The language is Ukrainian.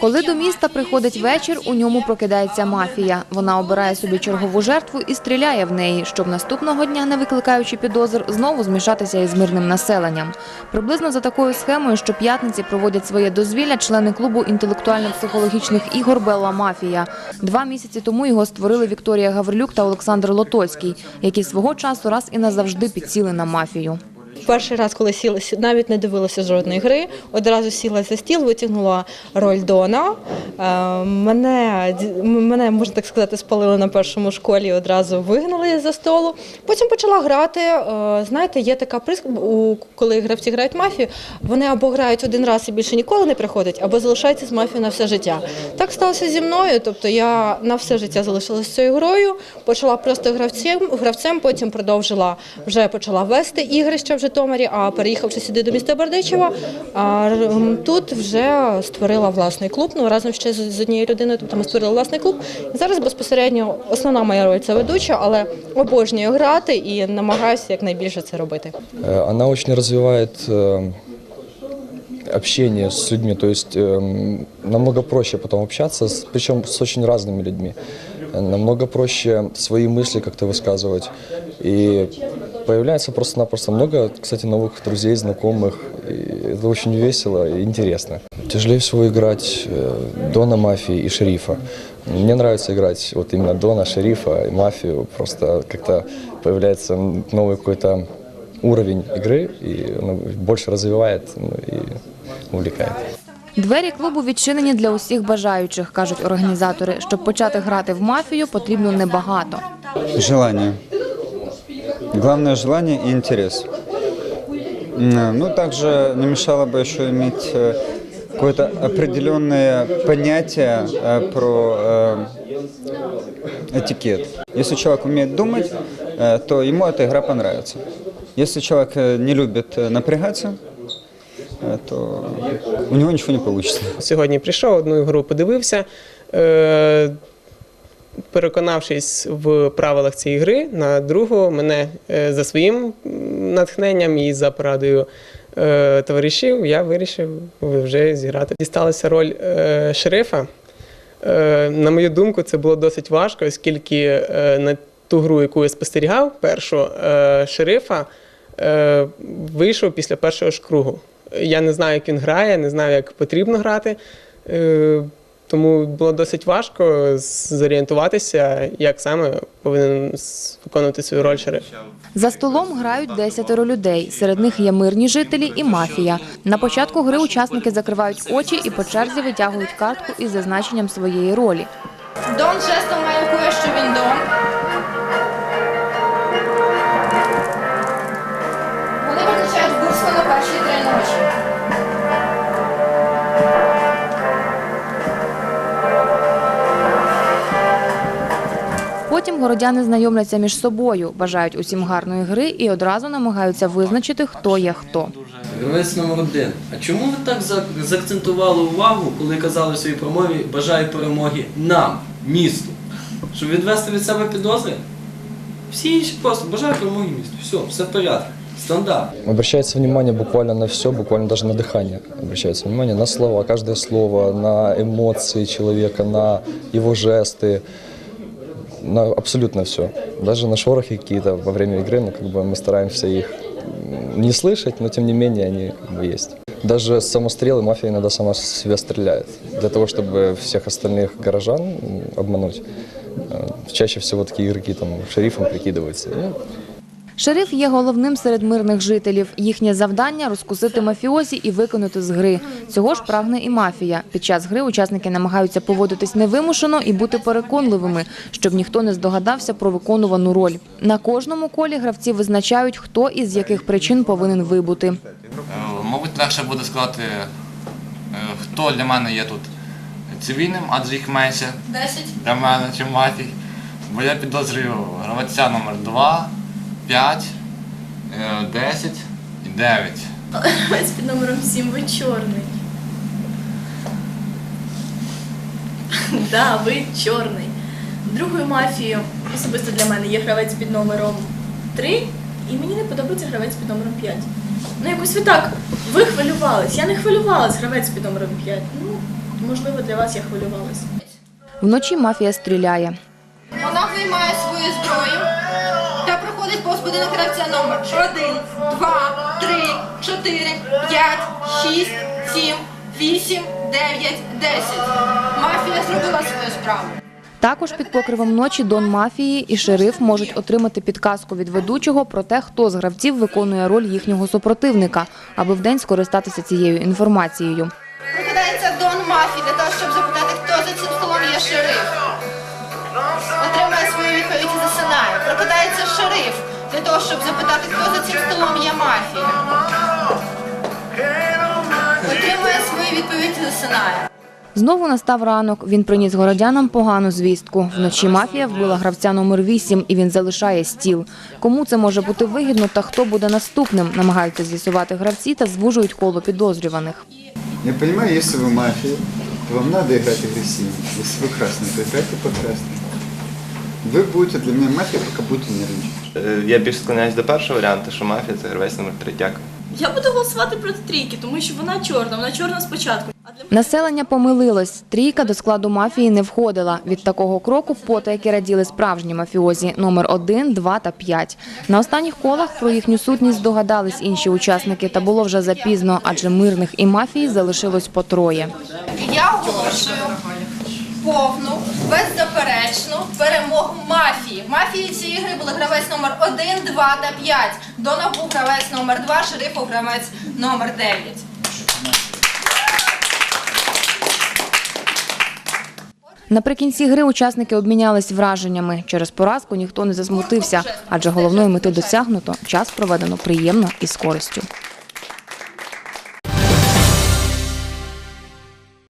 Коли до міста приходить вечір, у ньому прокидається мафія. Вона обирає собі чергову жертву і стріляє в неї, щоб наступного дня, не викликаючи підозр, знову змішатися із мирним населенням. Приблизно за такою схемою щоп'ятниці проводять своє дозвілля члени клубу інтелектуально-психологічних ігор Белла Мафія. Два місяці тому його створили Вікторія Гаврилюк та Олександр Лотоцький, які свого часу раз і назавжди підсіли на мафію. Перший раз, коли сіла, навіть не дивилася жодної гри, одразу сіла за стіл, витягнула роль Дона. Е, Мене, мене, можна так сказати, спалили на першому школі, одразу вигнали за столу. Потім почала грати. Е, Знаєте, є така прискоба, коли гравці грають мафію, вони або грають один раз і більше ніколи не приходять, або залишаються з мафією на все життя. Так сталося зі мною. Тобто я на все життя залишилася цією грою, почала просто гравцем, гравцем, потім продовжила вже почала вести ігрища в Житомирі, а переїхавши сюди до міста Бердичева, а, м, тут вже створила власний клуб. Ну разом ще з, з однією людиною. Тобто ми створили власний клуб. І зараз безпосередньо основна моя роль це ведуча, але обожнюю грати і намагаюся якнайбільше це робити. Э, Она очень развивает э, общение с людьми, то есть эм, намного проще потом общаться, с- причем с очень разными людьми. Э, Намного проще свои мысли как-то высказывать. И появляется просто-напросто много, кстати, новых друзей, знакомых. И это очень весело и интересно. Тяжелее всего играть э, Дона Мафии и Шерифа. Мне нравится играть вот именно Дона, Шерифа и Мафию. Просто как-то появляется новый какой-то уровень игры, и оно больше развивает ну, и увлекает. Двері клубу відчинені для усіх бажаючих, кажуть організатори. Щоб почати грати в мафію, потрібно небагато. Желание. Главное желание и интерес. М, Ну, также не мешало бы еще иметь э, какое-то определенное понятие э, про э, этикет. Если человек умеет думать, э, то ему эта игра понравится. Если человек э, не любит э, напрягаться, э, то у него ничего не получится. Сьогодні прийшов, одну гру подивився. Переконавшись в правилах цієї гри, на другу мене е, за своїм натхненням і за порадою е, товаришів, я вирішив вже зіграти. Дісталася роль е, шерифа. На мою думку, це було досить важко, оскільки на ту гру, яку я спостерігав, першу шерифа вийшов після першого ж кругу. Я не знаю, як він грає, не знаю, як потрібно грати. Тому було досить важко зорієнтуватися, як саме повинен виконувати свою роль шериф. За столом грають десятеро людей. Серед них є мирні жителі і мафія. На початку гри учасники закривають очі і по черзі витягують картку із зазначенням своєї ролі. Дон жестом маякує, що він Дон. Вони визначають бурство на перші три Потім городяни знайомляться між собою, бажають усім гарної гри і одразу намагаються визначити, хто є хто. Гравець номер один. А чому ви так за- заакцентували увагу, коли казали в своїй промові бажаю перемоги нам, місту? Щоб відвести від себе підозри? Всі інші просто бажаю перемоги місту. Все, все в порядку. Стандарт. Обращается внимание буквально на все, буквально даже на дыхание. Обращается внимание на слова, каждое слово, на эмоции человека, на его жесты, на абсолютно все. Даже на шорохи какие-то во время игры, ну, как бы мы стараемся их м, не слышать, но тем не менее они как бы есть. Даже самострелы мафия иногда сама себя стреляет, для того, чтобы всех остальных горожан м, обмануть. Э, Чаще всего такие игроки там шерифом прикидываются. Шериф є головним серед мирних жителів. Їхнє завдання розкусити мафіозі і виконати з гри. Цього ж прагне і мафія. Під час гри учасники намагаються поводитись невимушено і бути переконливими, щоб ніхто не здогадався про виконувану роль. На кожному колі гравці визначають, хто і з яких причин повинен вибути. Е, Мабуть, легше буде сказати, е, хто для мене є тут цивільним, адже їх менше Десять. для мене, чим матій. Бо я підозрюю гравця номер 2, 5, 10 і 9. Гравець під номером 7 ви чорний. Да, ви чорний. Другою мафією особисто для мене є гравець під номером 3, і мені не подобається гравець під номером 5. Ну якось ви так, ви хвилювались. Я не хвилювалась, гравець під номером 5. Ну, можливо, для вас я хвилювалася. Вночі мафія стріляє. Вона виймає свою зброю будинок гравця номер 1, 2, 3, 4, 5, 6, 7, 8, 9, 10. Мафія зробила свою справу. Також під покривом ночі Дон мафії і шериф можуть отримати підказку від ведучого про те, хто з гравців виконує роль їхнього супротивника, аби вдень скористатися цією інформацією. Прокидається Дон Мафі для того, щоб запитати, хто за цим столом є шериф. Отримує свою відповідь і засинає. Прокидається шериф для того, щоб запитати, хто за цим столом є мафія. Отримує свою відповідь і засинає. Знову настав ранок. Він приніс городянам погану звістку. Вночі мафія вбила гравця номер 8 і він залишає стіл. Кому це може бути вигідно та хто буде наступним, намагаються з'ясувати гравці та звужують коло підозрюваних. Я понимаю, если вы мафия, то вам надо играть агрессивно. Если вы красный, то играйте по красному. Вы будете для меня мафией, пока будете нервничать. Е, Я більш склоняюсь до першого варіанту, що мафія це гравець номер 3. Дякую. Я буду голосувати проти трійки, тому що вона чорна, вона чорна спочатку. Населення помилилось. Трійка до складу мафії не входила. Від такого кроку потайки раділи справжні мафіозі номер 1, 2 та 5. На останніх колах про їхню сутність здогадались інші учасники, та було вже запізно, адже мирних і мафії залишилось по троє. Я оголошую повну, беззаперечну перемогу мафії. В мафії цієї гри були гравець номер 1, 2 та 5. Дона був гравець номер 2, шерифов гравець номер 9. Наприкінці гри учасники обмінялись враженнями. Через поразку ніхто не засмутився, адже головної мети досягнуто, час проведено приємно і з користю.